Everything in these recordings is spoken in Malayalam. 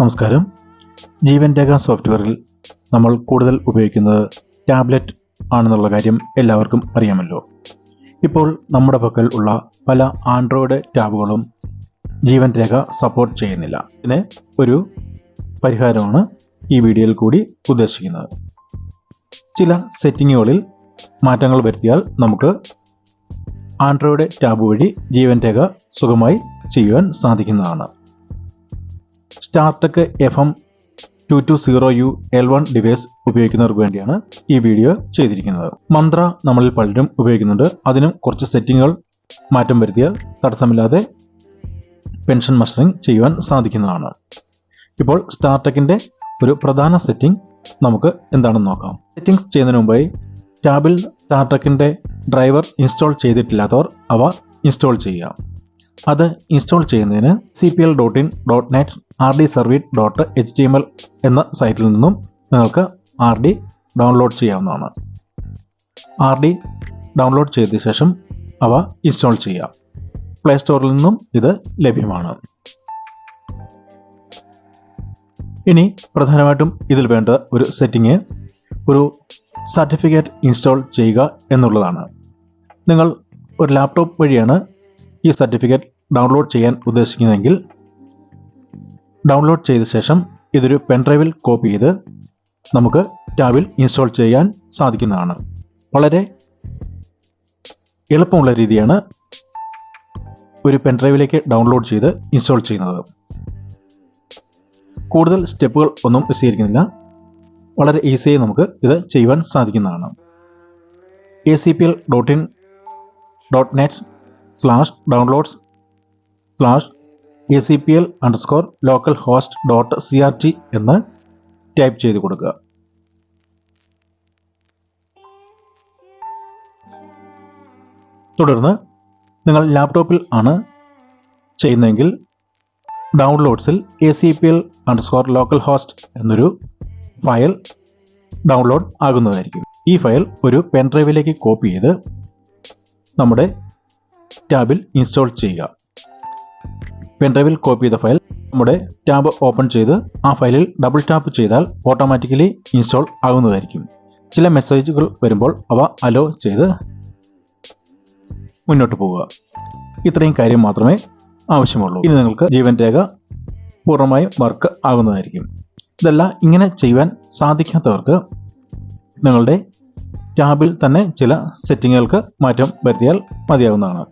നമസ്കാരം. ജീവൻ രേഖ സോഫ്റ്റ്വെയറിൽ നമ്മൾ കൂടുതൽ ഉപയോഗിക്കുന്നത് ടാബ്ലറ്റ് ആണെന്നുള്ള കാര്യം എല്ലാവർക്കും അറിയാമല്ലോ. ഇപ്പോൾ നമ്മുടെ പക്കൽ ഉള്ള പല ആൻഡ്രോയിഡ് ടാബുകളും ജീവൻ രേഖ സപ്പോർട്ട് ചെയ്യുന്നില്ല. ഇതിന് ഒരു പരിഹാരമാണ് ഈ വീഡിയോയിൽ കൂടി ഉദ്ദേശിക്കുന്നത്. ചില സെറ്റിങ്ങുകളിൽ മാറ്റങ്ങൾ വരുത്തിയാൽ നമുക്ക് ആൻഡ്രോയിഡ് ടാബ് വഴി ജീവൻ രേഖ സുഖമായി ചെയ്യുവാൻ സാധിക്കുന്നതാണ്. Startek F M two two zero U L one device ഉപയോഗിക്കുന്നവർക്ക് വേണ്ടിയാണ് ഈ വീഡിയോ ചെയ്തിരിക്കുന്നത്. മന്ത്ര നമ്മളിൽ പലരും ഉപയോഗിക്കുന്നുണ്ട്. അതിനും കുറച്ച് സെറ്റിങ്ങുകൾ മാറ്റം വരുത്തിയാൽ തടസ്സമില്ലാതെ പെൻഷൻ മസ്റ്ററിങ് ചെയ്യുവാൻ സാധിക്കുന്നതാണ്. ഇപ്പോൾ സ്റ്റാർട്ടക്കിന്റെ ഒരു പ്രധാന സെറ്റിംഗ് നമുക്ക് എന്താണെന്ന് നോക്കാം. സെറ്റിംഗ്സ് ചെയ്യുന്നതിന് മുമ്പായി ടാബിൽ സ്റ്റാർട്ടക്കിന്റെ ഡ്രൈവർ ഇൻസ്റ്റാൾ ചെയ്തിട്ടില്ലാത്തവർ അവ ഇൻസ്റ്റാൾ ചെയ്യുക. അത് ഇൻസ്റ്റാൾ ചെയ്യുന്നതിന് C P L dot in dot net R D service dot H T M L എന്ന സൈറ്റിൽ നിന്നും നിങ്ങൾക്ക് ആർ ഡി ഡൗൺലോഡ് ചെയ്യാവുന്നതാണ്. ആർ ഡി ഡൗൺലോഡ് ചെയ്ത ശേഷം അവ ഇൻസ്റ്റാൾ ചെയ്യാം. പ്ലേ സ്റ്റോറിൽ നിന്നും ഇത് ലഭ്യമാണ്. ഇനി പ്രധാനമായിട്ടും ഇതിൽ വേണ്ട ഒരു സെറ്റിംഗ് ഒരു സർട്ടിഫിക്കറ്റ് ഇൻസ്റ്റാൾ ചെയ്യുക എന്നുള്ളതാണ്. നിങ്ങൾ ഒരു ലാപ്ടോപ്പ് വഴിയാണ് ഈ സർട്ടിഫിക്കറ്റ് ഡൗൺലോഡ് ചെയ്യാൻ ഉദ്ദേശിക്കുന്നതെങ്കിൽ ഡൗൺലോഡ് ചെയ്ത ശേഷം ഇതൊരു പെൻഡ്രൈവിൽ കോപ്പി ചെയ്ത് നമുക്ക് ടാബിൽ ഇൻസ്റ്റാൾ ചെയ്യാൻ സാധിക്കുന്നതാണ്. വളരെ എളുപ്പമുള്ള രീതിയാണ് ഒരു പെൻഡ്രൈവിലേക്ക് ഡൗൺലോഡ് ചെയ്ത് ഇൻസ്റ്റാൾ ചെയ്യുന്നത്. കൂടുതൽ സ്റ്റെപ്പുകൾ ഒന്നും വിശദീകരിക്കുന്നില്ല. വളരെ ഈസിയായി നമുക്ക് ഇത് ചെയ്യുവാൻ സാധിക്കുന്നതാണ്. A C P L dot in dot net slash downloads slash A C P L underscore local host dot C R T എന്ന് ടൈപ്പ് ചെയ്ത് കൊടുക്കുക. തുടർന്ന് നിങ്ങൾ ലാപ്ടോപ്പിൽ ആണ് ചെയ്യുന്നതെങ്കിൽ ഡൗൺലോഡ്സിൽ A C P L underscore local host എന്നൊരു ഫയൽ ഡൗൺലോഡ് ആകുന്നതായിരിക്കും. ഈ ഫയൽ ഒരു പെൻഡ്രൈവിലേക്ക് കോപ്പി ചെയ്ത് നമ്മുടെ ടാബിൽ ഇൻസ്റ്റാൾ ചെയ്യുക. പെൻഡ്രൈവിൽ കോപ്പി ചെയ്ത ഫയൽ നമ്മുടെ ടാബ് ഓപ്പൺ ചെയ്ത് ആ ഫയലിൽ ഡബിൾ ടാപ്പ് ചെയ്താൽ ഓട്ടോമാറ്റിക്കലി ഇൻസ്റ്റാൾ ആകുന്നതായിരിക്കും. ചില മെസ്സേജുകൾ വരുമ്പോൾ അവ അലോ ചെയ്ത് മുന്നോട്ട് പോവുക. ഇത്രയും കാര്യം മാത്രമേ ആവശ്യമുള്ളൂ. ഇനി നിങ്ങൾക്ക് ജീവൻ രേഖ പൂർണമായും വർക്ക് ആകുന്നതായിരിക്കും. ഇതല്ല ഇങ്ങനെ ചെയ്യുവാൻ സാധിക്കാത്തവർക്ക് നിങ്ങളുടെ ടാബിൽ തന്നെ ചില സെറ്റിങ്ങുകൾക്ക് മാറ്റം വരുത്തിയാൽ മതിയാവുന്നതാണ്.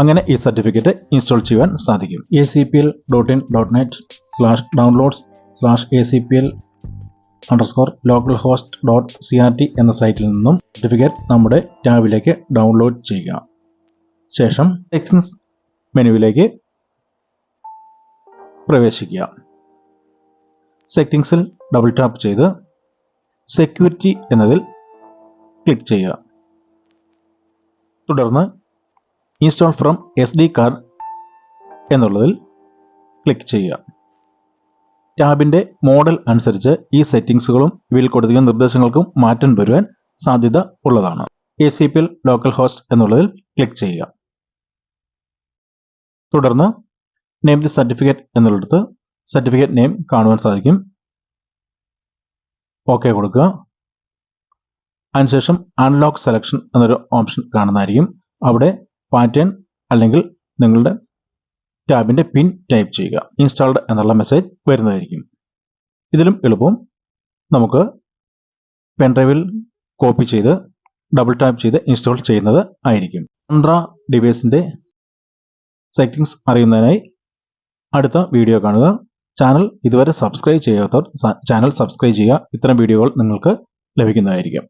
അങ്ങനെ ഈ സർട്ടിഫിക്കറ്റ് ഇൻസ്റ്റാൾ ചെയ്യുവാൻ സാധിക്കും. A C P L dot in dot net slash downloads slash A C P L underscore local host dot C R T എന്ന സൈറ്റിൽ നിന്നും സർട്ടിഫിക്കറ്റ് നമ്മുടെ ടാബിലേക്ക് ഡൗൺലോഡ് ചെയ്യുക. ശേഷം സെറ്റിംഗ്സ് മെനുവിലേക്ക് പ്രവേശിക്കുക. സെറ്റിംഗ്സിൽ ഡബിൾ ടാപ്പ് ചെയ്ത് സെക്യൂരിറ്റി എന്നതിൽ ക്ലിക്ക് ചെയ്യുക. തുടർന്ന് install from S D card എന്നുള്ളതിൽ ക്ലിക്ക് ചെയ്യുക. ടാബിന്റെ മോഡൽ അനുസരിച്ച് ഈ സെറ്റിംഗ്സുകളും വിൽ കൊടുത്തിരിക്കുന്ന നിർദ്ദേശങ്ങൾക്കും മാറ്റം വരുവാൻ സാധ്യത ഉള്ളതാണ്. A C P L local host എന്നുള്ളതിൽ ക്ലിക്ക് ചെയ്യുക. തുടർന്ന് നെയിം ദി സർട്ടിഫിക്കറ്റ് എന്നുള്ളിടത്ത് സർട്ടിഫിക്കറ്റ് നെയിം കാണുവാൻ സാധിക്കും. ഓക്കെ കൊടുക്കുക. അതിനുശേഷം അൺലോക്ക് സെലക്ഷൻ എന്നൊരു ഓപ്ഷൻ കാണുന്നതായിരിക്കും. അവിടെ പാറ്റേൺ അല്ലെങ്കിൽ നിങ്ങളുടെ ടാബിന്റെ പിൻ ടൈപ്പ് ചെയ്യുക ഇൻസ്റ്റാൾഡ് എന്നുള്ള മെസ്സേജ് വരുന്നതായിരിക്കും. ഇതിലും എളുപ്പം നമുക്ക് പെൻഡ്രൈവിൽ കോപ്പി ചെയ്ത് ഡബിൾ ടാപ്പ് ചെയ്ത് ഇൻസ്റ്റാൾ ചെയ്യുന്നത് ആയിരിക്കും. ആന്ധ്ര ഡിവൈസിന്റെ സെറ്റിംഗ്സ് അറിയുന്നതിനായി അടുത്ത വീഡിയോ കാണുക. ചാനൽ ഇതുവരെ സബ്സ്ക്രൈബ് ചെയ്യാത്തവർ ചാനൽ സബ്സ്ക്രൈബ് ചെയ്യുക. ഇത്തരം വീഡിയോകൾ നിങ്ങൾക്ക് ലഭിക്കുന്നതായിരിക്കും.